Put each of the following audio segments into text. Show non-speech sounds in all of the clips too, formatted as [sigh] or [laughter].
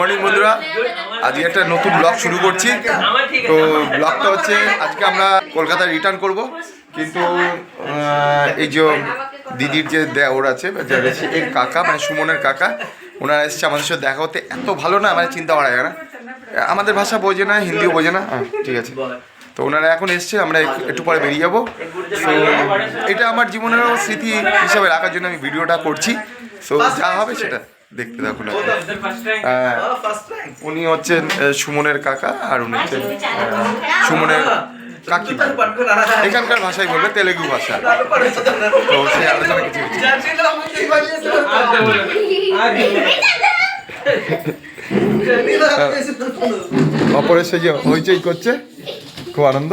Morning বন্ধুরা। আজকে একটা নতুন ব্লগ শুরু করছি। তো ব্লগটা হচ্ছে, আজকে আমরা কলকাতায় রিটার্ন করব। কিন্তু এই যে দিদির যে দেওর আছে এর কাকা মানে সুমনের কাকা, ওনারা এসছে আমাদের সাথে দেখা হতে এত ভালো না মানে চিন্তা করা যায় না। আমাদের ভাষা বোঝে না, হিন্দিও বোঝে না। হ্যাঁ ঠিক আছে। তো ওনারা এখন এসছে, আমরা একটু- পরে বেরিয়ে যাব। তো এটা আমার জীবনেরও স্মৃতি হিসাবে রাখার জন্য আমি ভিডিওটা করছি। তো যা হবে সেটা। দেখতে থাকুন হ্যাঁ, উনি হচ্ছেন সুমনের কাকা আর উনি হচ্ছেন সুমনের কাকি এখানকার ভাষাই বলবে তেলেগু ভাষা। [laughs] তো সেই আলোচনা কিছু। অপরের সে যে হইচই করছে খুব আনন্দ।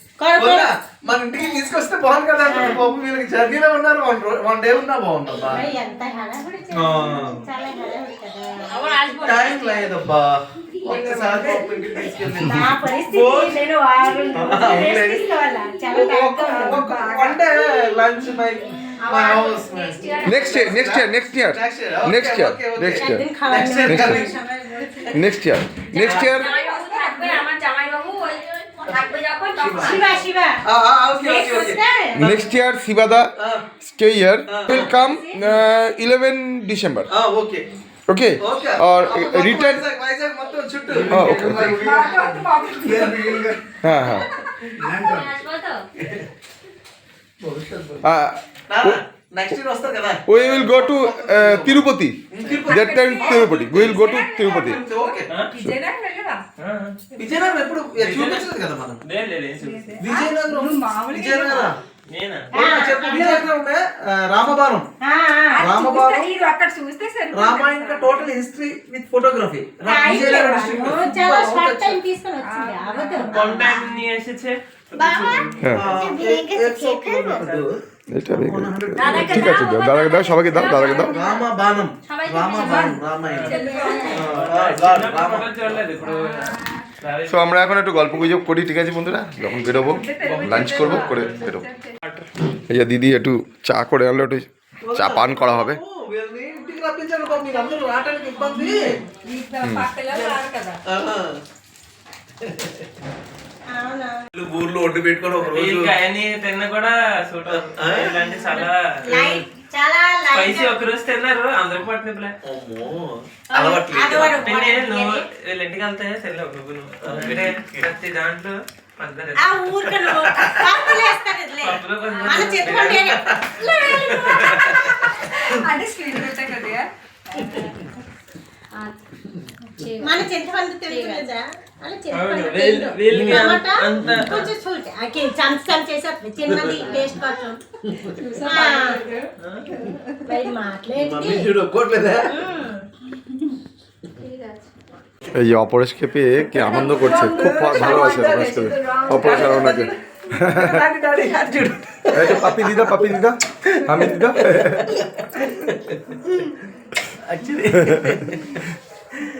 మన ఇంటికి తీసుకొస్తే బాగుంది కదా అంటున్నారు పాపం వీళ్ళకి జర్నీలో ఉన్నారు వన్ వన్ డే ఉన్నా బాగుంటుంది టైం లేదబ్బా. ఒక్కసారి ఇంటికి తీసుకెళ్ళి. Lunch my next year next year next year next year next year next year next year next year Sivada uh, stay here uh, will come uh, 11 December. Uh, okay. Okay or return okay next year వస్తారు కదా will go to Tirupati that time Tirupati we will go to Tirupati Vizianagaram ఎప్పుడు చూపించలేదు కదా మనం లేదు లేదు Vizianagaram Vizianagaram Ramayana total history with photography ঠিক আছে দাও দাদাকে দাও সবাইকে দাও দাদাকে দাও সো আমরা এখন একটু গল্প গুজব করি ঠিক আছে বন্ধুরা? যখন বেরোবো লাঞ্চ করব করে বেরোবো। এই যে দিদি একটু চা করে আনলে একটু চা পান করা হবে। হুম। [laughs] ఊర్లో ఒడ్డు పెట్టుకొని ఒక రోజు తిన్న కూడా సూటర్ ఇలాంటి చాలా స్పైసీ ఒక తిన్నారు అందరూ పడుతుంది నువ్వు ఇంటికి వెళ్తే సెల్ ఒక ప్రతి దాంట్లో [laughs] এই যে অপরেশকে পেয়ে কে আনন্দ করছে খুব ভালো আছে অপরেশকে অপরেশ আর ওনাকে পাপি দিদা পাপি দিদা আমি দিদা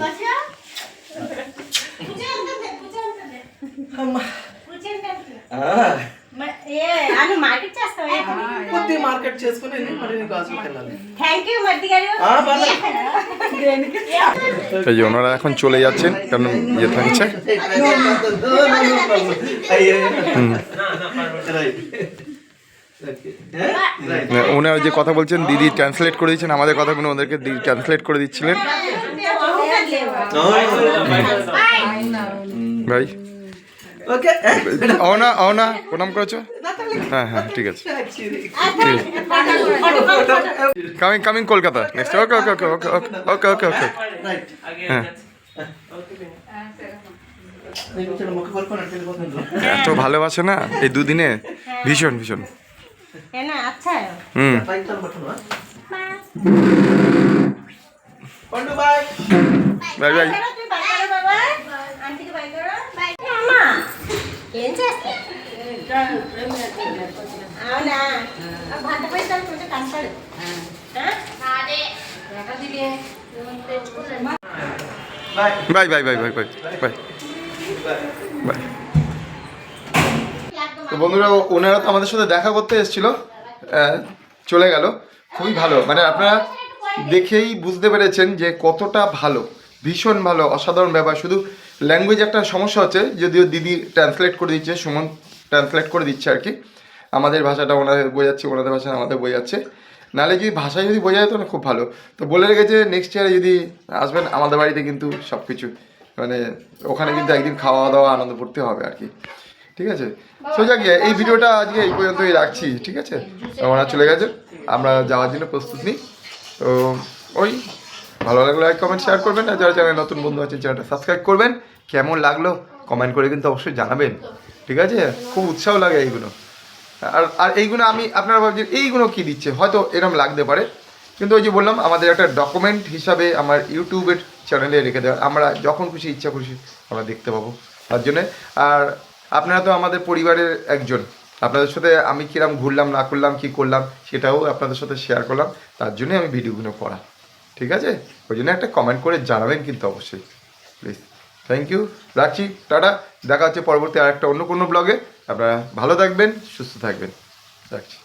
బసా కూర్చోండి కూర్చోండి అమ్మా కూర్చోండి ఆ, ఏ అని మార్కెట్ చేస్తావా కొద్ది మార్కెట్ చేసుకుని వెళ్ళి మరి నీకు హాస్పిటల్కి వెళ్ళాలి థ్యాంక్ యూ మద్ది గారు ఆ, పర్లేదు. এই যে ওনারা এখন চলে যাচ্ছেন কারণ ইয়ে থাকছে అయ్యే হুম। రైట్ రైట్ ওনারা যে কথা বলছেন দিদি ট্রান্সলেট করে দিচ্ছেন আমাদের কথাগুলো ওদেরকে দিদি ট্রান্সলেট করে দিচ্ছিলেন ভাই অনা অনা প্রণাম করেছ হ্যাঁ হ্যাঁ ঠিক আছে coming coming Kolkata next okay okay okay okay okay okay okay হ্যাঁ এত ভালোবাসে না এই দুদিনে ভীষণ ভীষণ হুম পন্ডু বাই বাই বাই అవునా? భర్త పైసలు కొంచెం বাই তো বন্ধুরা ওনারা তো আমাদের সাথে দেখা করতে এসেছিল চলে গেল। খুবই ভালো। মানে আপনারা দেখেই বুঝতে পেরেছেন যে কতটা ভালো ভীষণ ভালো অসাধারণ ব্যাপার। শুধু ল্যাঙ্গুয়েজ একটা সমস্যা হচ্ছে যদিও দিদি ট্রান্সলেট করে দিচ্ছে সুমন ট্রান্সলেট করে দিচ্ছে আর কি। আমাদের ভাষাটা ওনাদের বোঝাচ্ছে ওনাদের ভাষা আমাদের বোঝাচ্ছে। নাহলে যদি ভাষায় যদি বোঝা যেত না খুব ভালো। তো বলে রেখেছে নেক্সট ইয়ারে যদি আসবেন আমাদের বাড়িতে কিন্তু সব কিছু মানে ওখানে কিন্তু একদিন খাওয়া দাওয়া আনন্দ করতে হবে আর কি। ঠিক আছে? সোজা গিয়ে এই ভিডিওটা আজকে এই পর্যন্তই রাখছি ঠিক আছে? ওনারা চলে গেছে। আমরা যাওয়ার জন্য প্রস্তুত নিই। তো, ওই, ভালো লাগলে লাইক কমেন্ট শেয়ার করবেন। আর যারা চ্যানেল নতুন বন্ধু আছেন চ্যানেলটা সাবস্ক্রাইব করবেন। কেমন লাগল? কমেন্ট করে কিন্তু অবশ্যই জানাবেন। ঠিক আছে? খুব উৎসাহ লাগে এইগুলো। আর আর এইগুলো আমি আপনারা ভাবছেন, এইগুলো কী দিচ্ছে? হয়তো এরকম লাগতে পারে। কিন্তু ওই যে বললাম, আমাদের একটা ডকুমেন্ট হিসাবে আমার ইউটিউবের চ্যানেলে রেখে দেওয়া। আমরা যখন খুশি, ইচ্ছা খুশি, আমরা দেখতে পাবো। তার জন্যে। আর আপনারা তো আমাদের পরিবারের একজন। আপনাদের সাথে আমি কিরাম ঘুরলাম, না করলাম, কি করলাম, সেটাও আপনাদের সাথে শেয়ার করলাম। তার জন্যই আমি ভিডিওগুলো করা। ঠিক আছে? ওই জন্য একটা কমেন্ট করে জানাবেন কিন্তু অবশ্যই। প্লিজ থ্যাংক ইউ রাখছি। টাটা। দেখা হচ্ছে পরবর্তী আরেকটা অন্য কোনো ব্লগে আপনারা ভালো থাকবেন, সুস্থ থাকবেন। রাখছি।